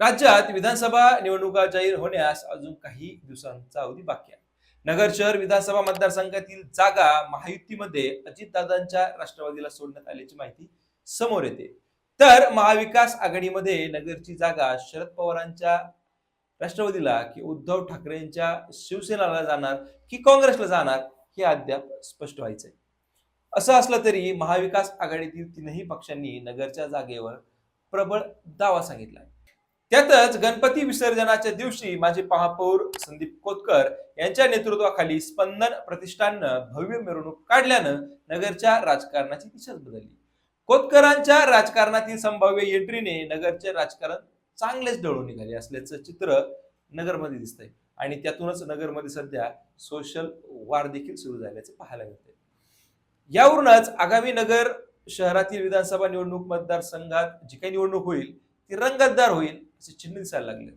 राज्यात विधानसभा निवडणुका जाहीर होण्यास अजून काही दिवसांचा अवधी बाकी आहे. नगर शहर विधानसभा मतदारसंघातील जागा महायुतीमध्ये अजितदादांच्या राष्ट्रवादीला सोडण्यात आल्याची माहिती समोर येते. तर महाविकास आघाडीमध्ये नगरची जागा शरद पवारांच्या राष्ट्रवादीला की उद्धव ठाकरेंच्या शिवसेनाला जाणार की काँग्रेसला जाणार हे अद्याप स्पष्ट व्हायचंय असं असलं तरी महाविकास आघाडीतील तीनही पक्षांनी नगरच्या जागेवर प्रबळ दावा सांगितला त्यातच गणपती विसर्जनाच्या दिवशी माजी महापौर संदीप कोतकर यांच्या नेतृत्वाखाली स्पंदन प्रतिष्ठाननं भव्य मिरवणूक काढल्यानं नगरच्या राजकारणाची दिशाच बदलली. कोतकरांच्या राजकारणातील संभाव्य एंट्रीने नगरचे राजकारण चांगलेच डळून निघाले असल्याचं चित्र नगरमध्ये दिसतंय. आणि त्यातूनच नगरमध्ये सध्या सोशल वार देखील सुरू झाल्याचे पाहायला मिळते यावरूनच आगामी नगर शहरातील विधानसभा निवडणूक मतदारसंघात जी काही निवडणूक होईल ती रंगतदार होईल. असे चिन्ह दिसायला लागले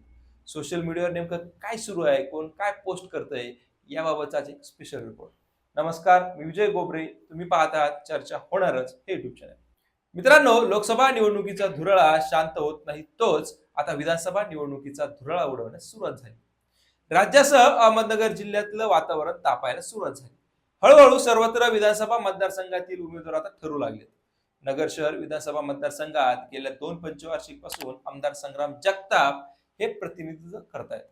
सोशल मीडियावर नेमकं काय सुरू आहे? कोण काय पोस्ट करतंय? याबाबतचा एक स्पेशल रिपोर्ट नमस्कार मी विजय गोबरे. तुम्ही पाहत आहात चर्चा होणारच हे युट्यूब चॅनल मित्रांनो लोकसभा निवडणुकीचा धुरळा शांत होत नाही तोच आता विधानसभा निवडणुकीचा धुरळा उडवण्यास सुरुवात झाली. राज्यासह अहमदनगर जिल्ह्यातलं वातावरण तापायला सुरुवात झाली. हळूहळू सर्वत्र विधानसभा मतदारसंघातील उमेदवार आता ठरू लागले नगर शहर विधानसभा मतदारसंघात गेल्या दोन पंचवार्षिकपासून आमदार संग्राम जगताप हे प्रतिनिधित्व करतायत.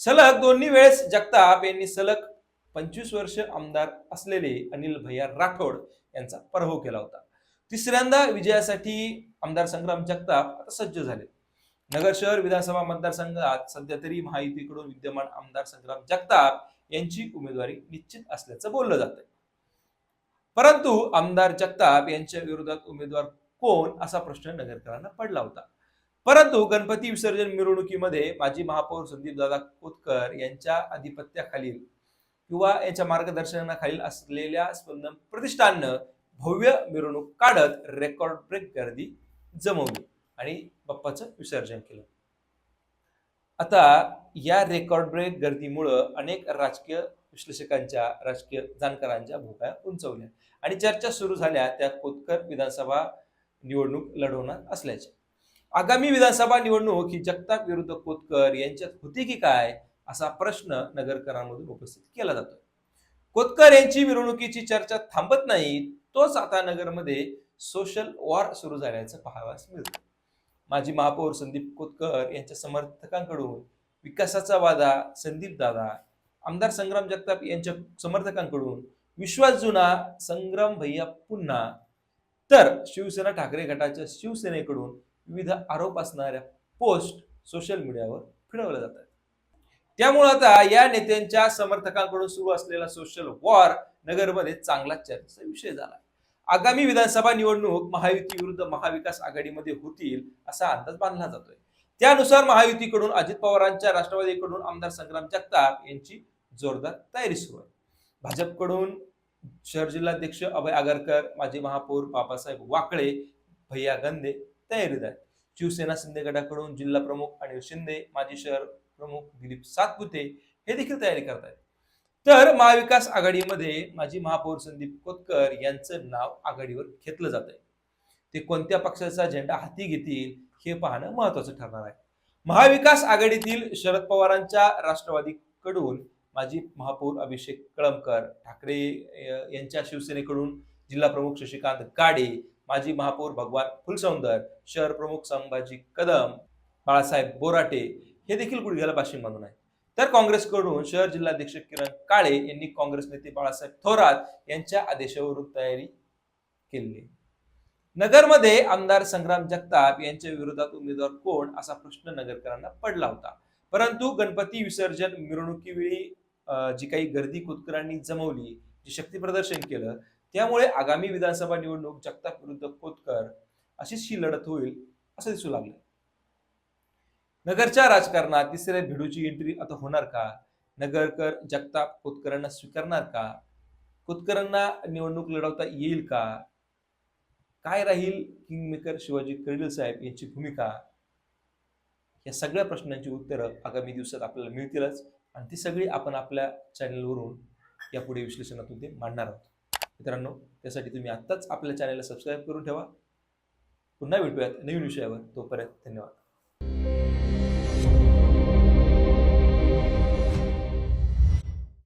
सलग दोन्ही वेळेस जगताप यांनी सलग पंचवीस वर्ष आमदार असलेले अनिल भैया राठोड यांचा पराभव केला होता. तिसऱ्यांदा विजयासाठी आमदार संग्राम जगताप आता सज्ज झाले नगर शहर विधानसभा मतदारसंघात सध्या तरी महायुतीकडून विद्यमान आमदार संग्राम जगताप यांची उमेदवारी निश्चित असल्याचं बोललं जात परंतु आमदार जगताप यांच्या विरोधात उमेदवार कोण असा प्रश्न नगरकरांना पडला होता. परंतु गणपती विसर्जन मिरवणुकीमध्ये माजी महापौर संदीप दादा कोतकर यांच्या आधिपत्याखालील किंवा यांच्या मार्गदर्शनाखालील असलेल्या स्पंदन प्रतिष्ठाननं भव्य मिरवणूक काढत रेकॉर्ड ब्रेक गर्दी जमवली आणि बाप्पाचं विसर्जन केलं. आता या रेकॉर्ड ब्रेक गर्दीमुळं अनेक राजकीय विश्लेषकांच्या राजकीय जाणकारांच्या भूमिका उंचवल्या आणि चर्चा सुरू झाल्या त्या कोतकर विधानसभा निवडणूक लढवणार असल्याच्या. आगामी विधानसभा निवडणूक ही जगताप विरुद्ध कोतकर यांच्यात होती की काय असा प्रश्न नगरकरांमधून उपस्थित केला जातो कोतकर यांची मिरवणुकीची चर्चा थांबत नाही तोच आता नगरमध्ये सोशल वॉर सुरू झाल्याचं पाहावयास मिळतं माजी महापौर संदीप कोतकर यांच्या समर्थकांकडून विकासाचा वादा संदीप दादा आमदार संग्राम जगताप यांच्या समर्थकांकडून विश्वास जुना संग्राम भैया पुन्हा तर शिवसेना ठाकरे गटाच्या शिवसेनेकडून विविध आरोप असणाऱ्या पोस्ट सोशल मीडियावर फिरवल्या जातात. त्यामुळे आता या नेत्यांच्या समर्थकांकडून सुरू असलेला सोशल वॉर नगरमध्ये चांगला चर्चेचा विषय झाला. आगामी विधानसभा निवडणूक महायुती विरुद्ध महाविकास आघाडीमध्ये होतील असा अंदाज बांधला जातोय. त्यानुसार महायुतीकडून अजित पवारांच्या राष्ट्रवादीकडून आमदार संग्राम जगताप यांची जोरदार तयारी सुरू आहे. भाजपकडून शहर जिल्हाध्यक्ष अभय आगरकर माजी महापौर बाबासाहेब वाकळे भैया गंदे तयारीत आहेत. शिवसेना शिंदे गटाकडून जिल्हा प्रमुख अनिल शिंदे माजी शहर प्रमुख दिलीप सातपुते हे देखील तयारी करत आहेत तर महाविकास आघाडीमध्ये माजी महापौर संदीप कोतकर यांचं नाव आघाडीवर घेतलं जात आहे ते कोणत्या पक्षाचा झेंडा हाती घेतील हे पाहणं महत्वाचं ठरणार आहे. महाविकास आघाडीतील शरद पवारांच्या राष्ट्रवादीकडून माजी महापौर अभिषेक कळमकर ठाकरे यांच्या शिवसेनेकडून जिल्हा प्रमुख शशिकांत गाडे माजी महापौर भगवान फुलसौंदर शहर प्रमुख संभाजी कदम बाळासाहेब बोराटे हे देखील गुडघ्याला बाशिंग बांधून आहे तर काँग्रेसकडून शहर जिल्हाध्यक्ष किरण काळे यांनी काँग्रेस नेते बाळासाहेब थोरात यांच्या आदेशावरून तयारी केली. नगरमध्ये आमदार संग्राम जगताप यांच्या विरोधात उमेदवार कोण असा प्रश्न नगरकरांना पडला होता. परंतु गणपती विसर्जन मिरवणुकीवेळी जी काही गर्दी कोतकरांनी जमवली जे शक्ती प्रदर्शन केलं त्यामुळे आगामी विधानसभा निवडणूक जगताप विरुद्ध कोतकर अशीच ही लढत होईल असं दिसू लागलं नगरच्या राजकारणात तिसऱ्या भिडूची एंट्री आता होणार का? नगरकर जगताप कोतकरांना स्वीकारणार का? कोतकरांना निवडणूक लढवता येईल का? काय राहील किंगमेकर शिवाजी कर्डिल साहेब यांची भूमिका? या सगळ्या प्रश्नांची उत्तरं आगामी दिवसात आपल्याला मिळतीलच. आणि ती सगळी आपण आपल्या चॅनलवरून यापुढे विश्लेषणातून ते मांडणार आहोत. मित्रांनो त्यासाठी तुम्ही आत्ताच आपल्या चॅनलला सबस्क्राईब करून ठेवा. पुन्हा भेटूयात नवीन विषयावर. तोपर्यंत धन्यवाद.